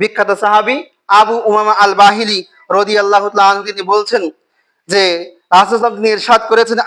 বিখ্যাত সাহাবি আবু উমামা আল বাহিলি রদি আল্লাহ তিনি বলছেন যে তিনি ইরশাদ করেছেন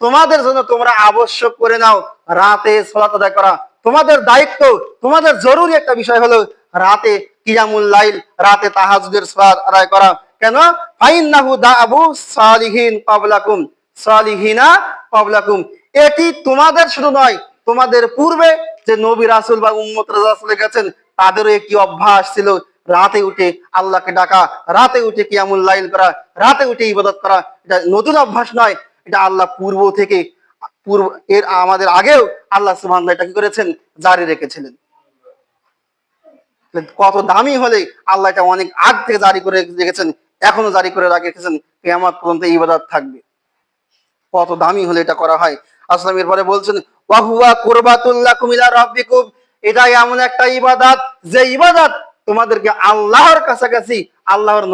তোমাদের জন্য তোমরা আবশ্যক করে নাও, রাতে সালাত আদায় করা। তোমাদের দায়িত্ব, তোমাদের জরুরি একটা বিষয় হলো রাতে কিয়ামুল লাইল, রাতে তাহাজ্জুদের সালাত আদায় করা। কেন? ফাইন্নাহু দাআবু সালিহিন ক্বাবলাকুম, সালিহিনা ক্বাবলাকুম। এটি তোমাদের শুধু নয়, তোমাদের পূর্বে যে নবী রাসূল বা উম্মত রাসূল গেছেন, তাদেরও একটি অভ্যাস ছিল, রাতে উঠে আল্লাহকে ডাকা, রাতে উঠে কিয়ামুল লাইল করা, রাতে উঠে ইবাদত করা। এটা নতুন অভ্যাস নয়, এটা আল্লাহ পূর্ব থেকে, পূর্ব, এর আমাদের আগেও আল্লাহ সুবহান এটা কি করেছেন? জারি রেখেছিলেন। কত দামি হলে আল্লাহ এটা অনেক আগ থেকে জারি করে রেখেছেন, এখনও জারি করে রেখেছেন, কেয়ামত পর্যন্ত ইবাদত থাকবে। কত দামি হলে এটা করা হয়। আসলাম, এরপরে বলছেন ওয়াহুয়া কুরবাতুল্লাকুম ইলা রাব্বিকুম। এটা এমন একটা ইবাদত, যে ইবাদত তোমাদেরকে আল্লাহর কাছাকাছি, আল্লাহর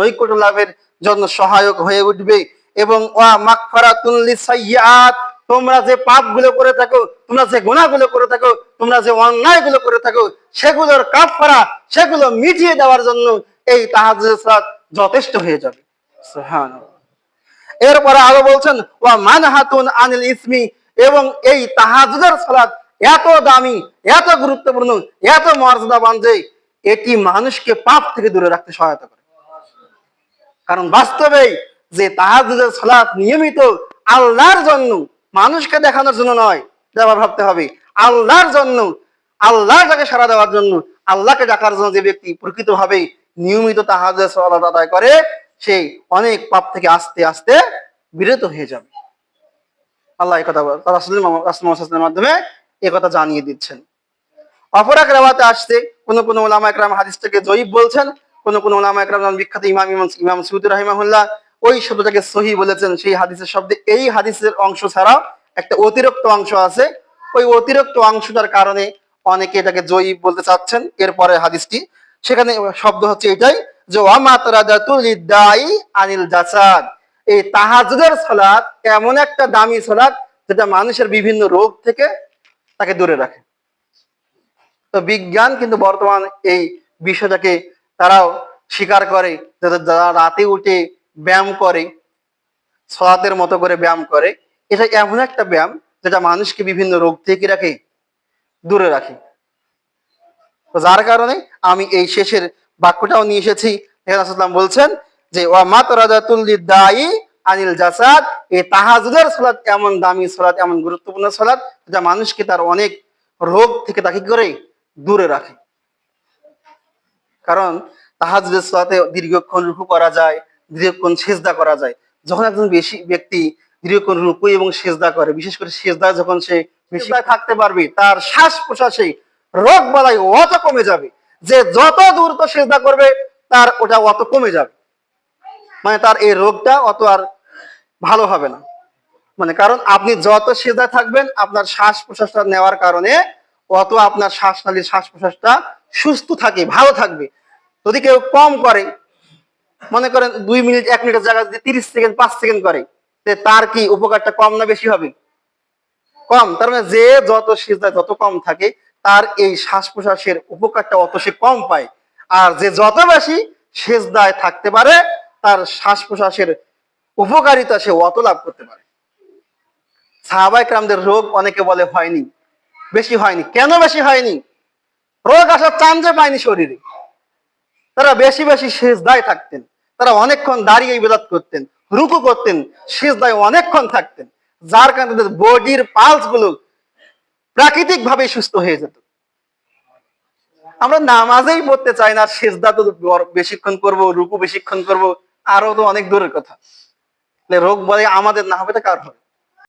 লাভের জন্য সহায়ক হয়ে উঠবে। এবং ওয়া লিসাইয়্যাত তোমরা যে করে থাকো, তোমরা যে গুনাহগুলো করে থাকো, তোমরা যে অন্যায়গুলো করে থাকো, সেগুলোর কাফারা সেগুলো মিটিয়ে দেওয়ার জন্য এই সালাত যথেষ্ট হয়ে যাবে। এরপরে আরও বলছেন, ওয়া মানহাতুন আনিল ইসমি এবং এই তাহাজুদের সালাত এত দামি, এত গুরুত্বপূর্ণ, এত মর্যাদাবান যে এটি মানুষকে পাপ থেকে দূরে রাখতে সহায়তা করে। কারণ বাস্তবেই যে তাহাজুদের সালাত নিয়মিত আল্লাহর জন্য মানুষকে দেখানোর জন্য নয় আবার ভাবতে হবে। আল্লাহর জন্য আল্লাহর ডাকে সাড়া দেওয়ার জন্য, আল্লাহকে ডাকার জন্য যে ব্যক্তি প্রকৃতভাবে নিয়মিত তাহাজুদের সালাত আদায় করে, সে অনেক পাপ থেকে আস্তে আস্তে বিরত হয়ে যাবে। আল্লাহ এই কথা মাধ্যমে এই কথা জানিয়ে দিচ্ছেন। অপর এক রেওয়াতে আসছে, কোন কোন ওলামা একরাম হাদিসটাকে জয়ীব বলছেন, কোন কোন ওলামা একরাম যেমন বিখ্যাত ইমাম ইমাম সৈয়দ রাহিমাহুল্লাহ, ওই শব্দটাকে সহি বলেছেন, সেই হাদিসের শব্দে এই হাদিসের অংশ ছাড়াও একটা অতিরিক্ত অংশ আছে। ওই অতিরিক্ত অংশটার কারণে অনেকে এটাকে জয়ীব বলতে চাচ্ছেন, এরপরে হাদিসটি। সেখানে শব্দ হচ্ছে এটাই যে ওয়ামাতরাদাতুল ইদ্দাই আনিল জাসাদ। এই তাহাজুদের সালাত এমন একটা দামি সালাত যেটা মানুষের বিভিন্ন রোগ থেকে তাকে দূরে রাখে। তো বিজ্ঞান কিন্তু বর্তমান এই বিষয়টাকে তারাও স্বীকার করে যারা রাতে উঠে ব্যায়াম করে, সলাতের মতো করে ব্যায়াম করে, এটা এমন একটা ব্যায়াম যেটা মানুষকে বিভিন্ন রোগ থেকে রাখে, দূরে রাখে। তো যার কারণে আমি এই শেষের বাক্যটাও নিয়ে এসেছি। বলছেন যে ওয়া মাতরাদাতুল লিদাই আনিল জাসাদ, এই তাহাজুদের সালাত এমন দামি সালাত, এমন গুরুত্বপূর্ণ সালাত, যা মানুষকে তার অনেক রোগ থেকে তাকে করে দূরে রাখে। কারণ তাহাজুদের সালাতে দীর্ঘক্ষণ রুকু করা যায়, দীর্ঘক্ষণ সেজদা করা যায়। যখন একজন বেশি ব্যক্তি দীর্ঘক্ষণ রুকু এবং সেজদা করে, বিশেষ করে সেজদা যখন সে বেশি থাকতে পারবে, তার শ্বাস প্রশ্বাসে রোগ বালাই অত কমে যাবে। যে যত দ্রুত সেজদা করবে, তার ওটা অত কমে যাবে। মানে তার এই রোগটা অত আর ভালো হবে না। মানে কারণ আপনি যত সেজদা থাকবেন, আপনার শ্বাস প্রশ্বাসটা নেওয়ার কারণে অত আপনার শ্বাসনালীর শ্বাস প্রশ্বাসটা সুস্থ থাকে, ভালো থাকবে। যদি কেউ কম করে, মনে করেন দুই মিনিট, এক মিনিটের জায়গায় যদি তিরিশ সেকেন্ড, পাঁচ সেকেন্ড করে তার কি উপকারটা কম না বেশি হবে? কম। তার মানে যে যত সিজদা যত কম থাকে, তার এই শ্বাস প্রশ্বাসের উপকারটা অত সে কম পায়। আর যে যত বেশি সেজদায় থাকতে পারে তার শ্বাস প্রশ্বাসের উপকারিতা সে অত লাভ করতে পারে। সাহাবাইকরামদের রোগ অনেকে বলে হয়নি, বেশি হয়নি। কেন বেশি হয়নি? রোগ আসার চান্সে পায়নি শরীরে। তারা বেশি বেশি সেজদায় থাকতেন। তারা অনেকক্ষণ দাঁড়িয়ে ইবাদত করতেন, রুকু করতেন, সেজদায় অনেকক্ষণ থাকতেন। যার কারণে তাদের বডির পালসগুলো প্রাকৃতিক ভাবে সুস্থ হয়ে যেত। আমরা নামাজেই পড়তে চাই না, সেজদা তো বেশিক্ষণ করব, রুকু বেশিক্ষণ করব। আরও তো অনেক দূরের কথা। রোগ বলে আমাদের না হবে তো কার হবে?